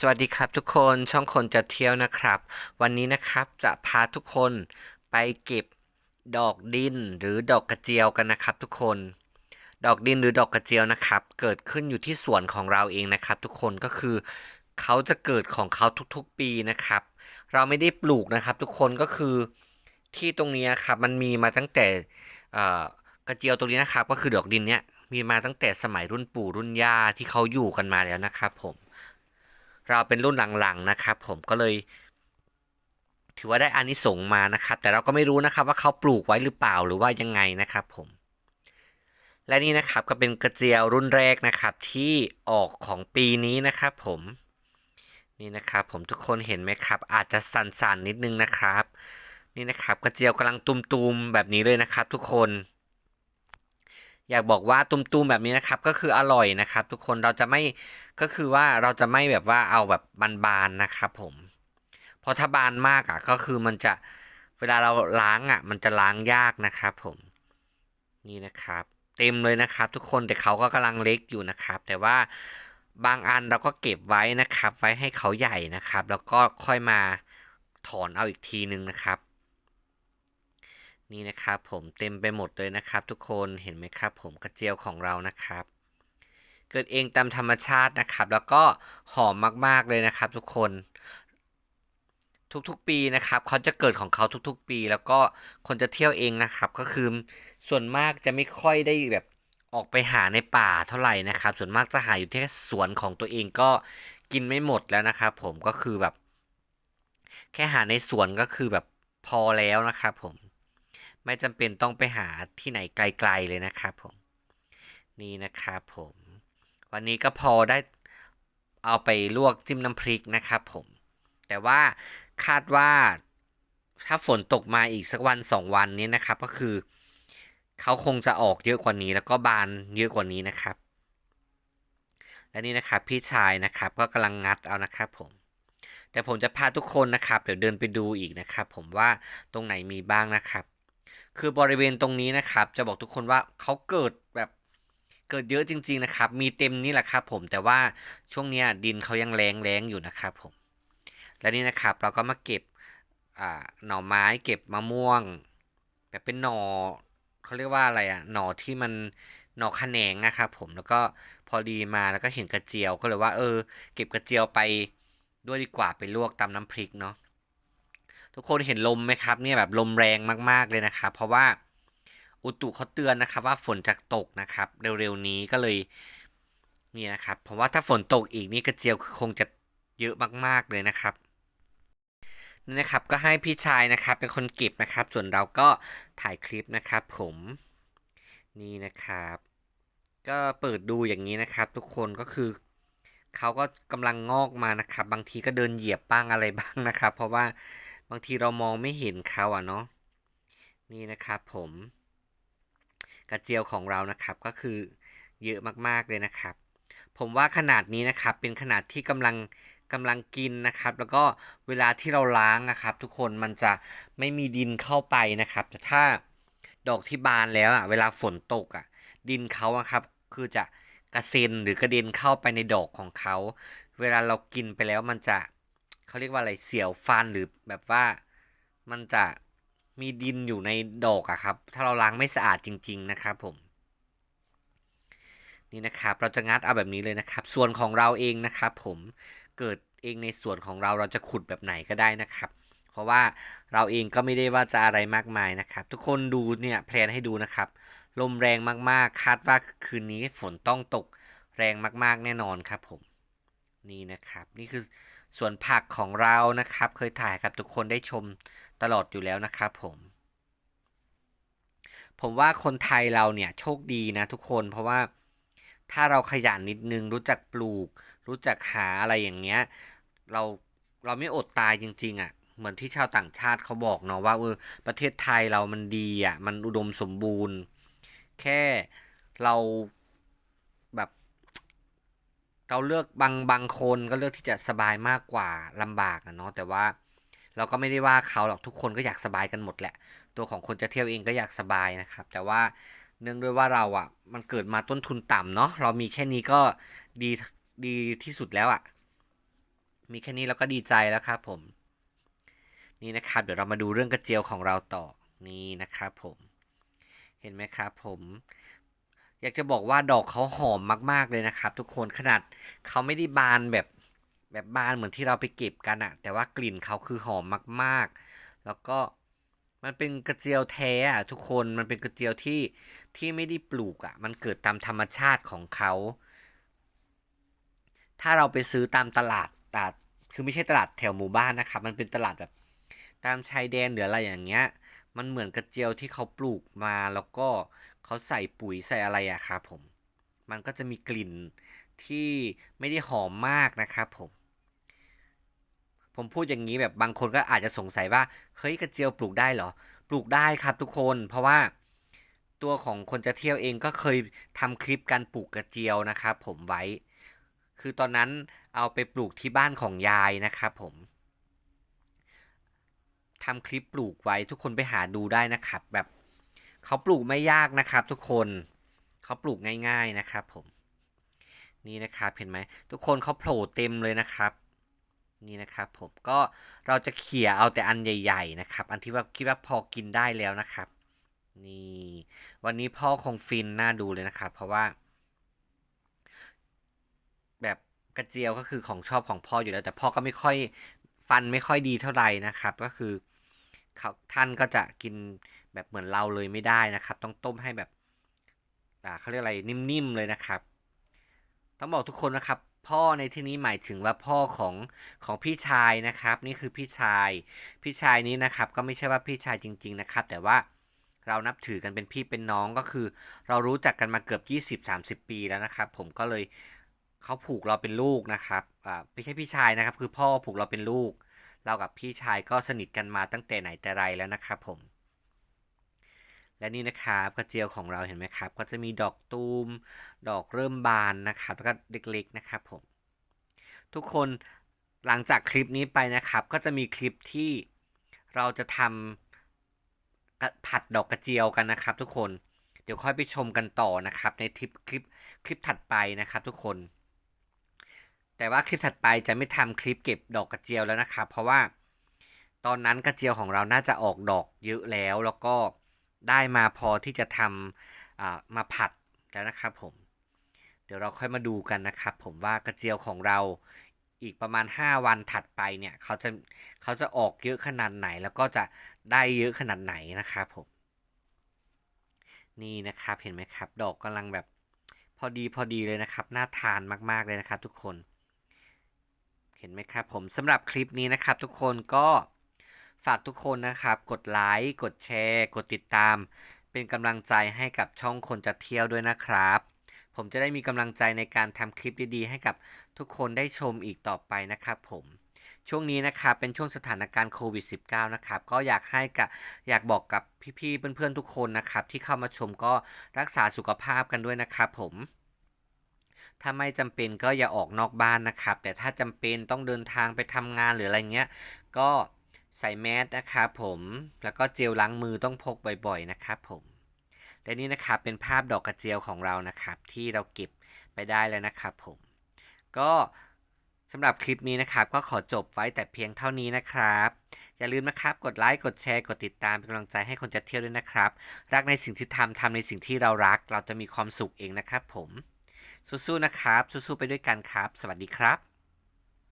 สวัสดีครับทุกคนช่องคนจะเที่ยวนะครับ วันนี้นะครับจะพาทุกคนไปเก็บดอกดินหรือดอกกระเจียวกันนะครับทุกคน ดอกดินหรือดอกกระเจียวนะครับ เกิดขึ้นอยู่ที่สวนของเราเองนะครับ ทุกคนก็คือเขาจะเกิดของเขาทุกๆปีนะครับ เราไม่ได้ปลูกนะครับ ทุกคนก็คือที่ตรงนี้ครับมันมีมาตั้งแต่กระเจียวตรงนี้นะครับ ก็คือดอกดินเนี้ยมีมาตั้งแต่สมัยรุ่นปู่รุ่นย่าที่เขาอยู่กันมาแล้วนะครับผม เราเป็นรุ่นหลังๆนะครับ ผมก็เลย ถือว่าได้อานิสงส์มานะครับ แต่เราก็ไม่รู้นะครับว่าเขาปลูกไว้หรือเปล่าหรือว่ายังไงนะครับผม และนี่นะครับก็เป็นกระเจียวรุ่นแรกนะครับที่ออกของปีนี้นะครับผมนี่นะครับผมทุกคนเห็นไหมครับ อาจจะสั่นๆนิดนึงนะครับ นี่นะครับกระเจียวกำลังตุมๆแบบนี้เลยนะครับ ทุกคน อยากบอกว่าตุมๆแบบนี้นะครับ ก็คืออร่อยนะครับ ทุกคนเราจะไม่ก็คือว่าเราจะไม่แบบว่าเอาแบบบานๆนะครับ ผมเพราะถ้าบานมากอะก็คือมันจะเวลาเราล้างอะ มันจะล้างยากนะครับ ผมนี่นะครับ เต็มเลยนะครับ ทุกคนแต่เขาก็กำลังเล็กอยู่นะครับ แต่ว่าบางอันเราก็เก็บไว้นะครับ ไว้ให้เขาใหญ่นะครับ แล้วก็ค่อยมาถอนเอาอีกทีนึงนะครับ นี่นะครับผมเต็มไปหมดเลยนะครับ ทุกคนเห็นไหมครับ ผมกระเจียวของเรานะครับ เกิดเองตามธรรมชาตินะครับ แล้วก็หอมมากๆเลยนะครับ ทุกคน ทุกๆปีนะครับเขาจะเกิดของเขาทุกๆปี แล้วก็คนจะเที่ยวเองนะครับ ก็คือส่วนมากจะไม่ค่อยได้แบบออกไปหาในป่าเท่าไหร่นะครับ ส่วนมากจะหาอยู่ที่สวนของตัวเองก็กินไม่หมดแล้วนะครับ ผมก็คือแบบ แค่หาในสวนก็คือแบบพอแล้วนะครับผม ไม่จำเป็นต้องไปหาที่ไหนไกลๆเลยนะครับผม นี่นะครับผม วันนี้ก็พอได้เอาไปลวกจิ้มน้ำพริกนะครับผม แต่ว่าคาดว่าถ้าฝนตกมาอีกสักวันสองวันนี้นะครับ ก็คือเขาคงจะออกเยอะกว่านี้แล้วก็บานเยอะกว่านี้นะครับ และนี่นะครับพี่ชายนะครับก็กำลังงัดเอานะครับผม แต่ผมจะพาทุกคนนะครับ เดี๋ยวเดินไปดูอีกนะครับ ผมว่าตรงไหนมีบ้างนะครับ คือบริเวณตรงนี้นะครับ จะบอกทุกคนว่าเขาเกิดแบบเกิดเยอะจริง ๆนะครับ มีเต็มนี่แหละครับผมแต่ว่าช่วงเนี้ยดินเขายังแรงแรงอยู่นะครับผม และนี่นะครับเราก็มาเก็บอ่าหน่อไม้เก็บมะม่วง แบบเป็นหน่อเขาเรียกว่าอะไรอะหน่อที่มันหน่อขแขนงนะครับผมแล้วก็พอดีมาแล้วก็เห็นกระเจียวก็เลยว่าเออ เก็บกระเจียวไปด้วยดีกว่าไปลวกตำน้ำพริกเนาะ ทุกคนเห็นลมไหมครับเนี่ยแบบลมแรงมากๆเลยนะครับ เพราะว่าอุตุเขาเตือนนะครับ ว่าฝนจะตกนะครับ เร็วๆนี้ก็เลยนี่นะครับผมว่าถ้าฝนตกอีกนี่กระเจียวคงจะเยอะมากๆเลยนะครับนี่นะครับก็ให้พี่ชายนะครับเป็นคนเก็บนะครับ ส่วนเราก็ถ่ายคลิปนะครับ ผมนี่นะครับ ก็เปิดดูอย่างนี้นะครับ ทุกคนก็คือเขาก็กำลังงอกมานะครับ บางทีก็เดินเหยียบบ้างอะไรบ้างนะครับ เพราะว่าางทีเรามองไม่เห็นเขาอะเนาะนี่นะครับผมกระเจียวของเรานะครับก็คือเยอะมากๆเลยนะครับ ผมว่าขนาดนี้นะครับเป็นขนาดที่กำลังกำลังกินนะครับ แล้วก็เวลาที่เราล้างนะครับ ทุกคนมันจะไม่มีดินเข้าไปนะครับ แต่ถ้าดอกที่บานแล้วอะเวลาฝนตกอะดินเขาอะครับคือจะกระเซ็นหรือกระเด็นเข้าไปในดอกของเขา เวลาเรากินไปแล้วมันจะ เขาเรียกว่าอะไรเสียวฟันหรือแบบว่ามันจะมีดินอยู่ในดอกอะครับ ถ้าเราล้างไม่สะอาดจริง ๆ นะครับผม นี่นะครับเราจะงัดเอาแบบนี้เลยนะครับ ส่วนของเราเองนะครับ ผมเกิดเองในส่วนของเราเราจะขุดแบบไหนก็ได้นะครับ เพราะว่าเราเองก็ไม่ได้ว่าจะอะไรมากมายนะครับ ทุกคนดูเนี่ยแพลนให้ดูนะครับ ลมแรงมากๆ คาดว่าคืนนี้ฝนต้องตกแรงมากๆ แน่นอนครับผม นี่นะครับ นี่คือส่วนผักของเรานะครับ เคยถ่ายครับทุกคนได้ชมตลอดอยู่แล้วนะครับผม ผมว่าคนไทยเราเนี่ยโชคดีนะทุกคนเพราะว่าถ้าเราขยันนิดนึงรู้จักปลูก รู้จักหาอะไรอย่างเงี้ย เราเราไม่อดตายจริง ๆอะ่ะเหมือนที่ชาวต่างชาติเขาบอกเนาะว่าเออประเทศไทยเรามันดีอะ่ะมันอุดมสมบูรณ์ แค่เราแบบ เราเลือกบางบางคนก็เลือกที่จะสบายมากกว่าลำบากอะเนาะแต่ว่าเราก็ไม่ได้ว่าเขาหรอกทุกคนก็อยากสบายกันหมดแหละ ตัวของคนจะเที่ยวเองก็อยากสบายนะครับ แต่ว่าเนื่องด้วยว่าเราอะ่ะ มันเกิดมาต้นทุนต่ำเนาะเรามีแค่นี้ก็ดีดีที่สุดแล้วอะ่ะ มีแค่นี้เราก็ดีใจแล้วครับผม นี่นะครับ เดี๋ยวเรามาดูเรื่องกระเจียวของเราต่อนี่นะครับผม เห็นไหมครับผม อยากจะบอกว่าดอกเขาหอมมากๆเลยนะครับ ทุกคนขนาดเขาไม่ได้บานแบบแบบบานเหมือนที่เราไปเก็บกันอะแต่ว่ากลิ่นเขาคือหอมมากๆ แล้วก็มันเป็นกระเจียวแท้อะทุกคนมันเป็นกระเจียวที่ที่ไม่ได้ปลูกอะมันเกิดตามธรรมชาติของเขา ถ้าเราไปซื้อตามตลาดตลาดคือไม่ใช่ตลาดแถวหมู่บ้านนะครับ มันเป็นตลาดแบบตามชายแดนหรืออะไรอย่างเงี้ย มันเหมือนกระเจียวที่เขาปลูกมาแล้วก็เขาใส่ปุ๋ยใส่อะไรอะครับผม มันก็จะมีกลิ่นที่ไม่ได้หอมมากนะครับผม ผมพูดอย่างนี้แบบบางคนก็อาจจะสงสัยว่าเฮ้ยกระเจียวปลูกได้เหรอ ปลูกได้ครับทุกคน เพราะว่าตัวของคนจะเที่ยวเองก็เคยทำคลิปการปลูกกระเจียวนะครับผมไว้ คือตอนนั้นเอาไปปลูกที่บ้านของยายนะครับผม ทำคลิปปลูกไว้ทุกคนไปหาดูได้นะครับ แบบเขาปลูกไม่ยากนะครับ ทุกคนเขาปลูกง่าย ๆนะครับผม นี่นะครับเห็นไหมทุกคนเขาโผล่เต็มเลยนะครับ นี่นะครับผมก็เราจะเขี่ยเอาแต่อันใหญ่ ๆ นะครับ อันที่ว่าคิดว่าพอกินได้แล้วนะครับ นี่วันนี้พ่อคงฟินน่าดูเลยนะครับ เพราะว่า แบบกระเจียวก็คือของชอบของพ่ออยู่แล้ว แต่พ่อก็ไม่ค่อยฟันไม่ค่อยดีเท่าไหร่นะครับ ก็คือ เขาท่านก็จะกินแบบเหมือนเราเลยไม่ได้นะครับ ต้องต้มให้แบบอ่าเขาเรียกอะไรนิ่มๆเลยนะครับ ต้องบอกทุกคนนะครับ พ่อในที่นี้หมายถึงว่าพ่อของของพี่ชายนะครับ นี่คือพี่ชาย พี่ชายนี้นะครับ ก็ไม่ใช่ว่าพี่ชายจริง ๆนะครับ แต่ว่าเรานับถือกันเป็นพี่เป็นน้องก็คือ เรารู้จักกันมาเกือบ 20-30 ปีแล้วนะครับ ผมก็เลยเขาผูกเราเป็นลูกนะครับอ่าไม่ใช่พี่ชายนะครับ คือพ่อผูกเราเป็นลูก เรากับพี่ชายก็สนิทกันมาตั้งแต่ไหนแต่ไรแล้วนะครับผม และนี่นะครับกระเจียวของเราเห็นไหมครับ ก็จะมีดอกตูม ดอกเริ่มบานนะครับแล้วก็เล็กๆนะครับผม ทุกคนหลังจากคลิปนี้ไปนะครับ ก็จะมีคลิปที่เราจะทำผัดดอกกระเจียวกันนะครับ ทุกคนเดี๋ยวค่อยไปชมกันต่อนะครับ ในคลิปคลิปคลิปถัดไปนะครับ ทุกคน แต่ว่าคลิปถัดไปจะไม่ทำคลิปเก็บดอกกระเจียวแล้วนะครับ เพราะว่าตอนนั้นกระเจียวของเราน่าจะออกดอกเยอะแล้ว แล้วก็ได้มาพอที่จะทำมาผัดแล้วนะครับผม เดี๋ยวเราค่อยมาดูกันนะครับ ผมว่ากระเจียวของเราอีกประมาณ 5 วันถัดไปเนี่ยเขาจะเขาจะออกเยอะขนาดไหน แล้วก็จะได้เยอะขนาดไหนนะครับผม นี่นะครับเห็นไหมครับ ดอกกำลังแบบพอดีพอดีเลยนะครับ น่าทานมากๆเลยนะครับทุกคน ห็นไหมครับผมสำหรับคลิปนี้นะครับทุกคนก็ฝากทุกคนนะครับกดไลค์กดแชร์ กดติดตาม เป็นกำลังใจให้กับช่องคนจะเที่ยวด้วยนะครับ ผมจะได้มีกำลังใจในการทำคลิปดีๆ ให้กับทุกคนได้ชมอีกต่อไปนะครับผมช่วงนี้นะครับเป็นช่วงสถานการณ์โควิด -19 นะครับก็อยากให้กับอยากบอกกับพี่ๆเพื่อนๆทุกคนนะครับที่เข้ามาชมก็รักษาสุขภาพกันด้วยนะครับผม ถ้าไม่จำเป็นก็อย่าออกนอกบ้านนะครับ แต่ถ้าจำเป็นต้องเดินทางไปทำงานหรืออะไรเงี้ย ก็ใส่แมสนะครับผม แล้วก็เจลล้างมือต้องพกบ่อยๆนะครับผม และนี่นะครับเป็นภาพดอกกระเจียวของเรานะครับ ที่เราเก็บไปได้แล้วนะครับผม ก็สำหรับคลิปนี้นะครับก็ขอจบไว้แต่เพียงเท่านี้นะครับ อย่าลืมนะครับกดไลค์กดแชร์กดติดตามเป็นกำลังใจให้คนจะเที่ยวด้วยนะครับ รักในสิ่งที่ทำทำในสิ่งที่เรารัก เราจะมีความสุขเองนะครับผม สู้ๆนะครับ สู้ๆไปด้วยกันครับ สวัสดีครับ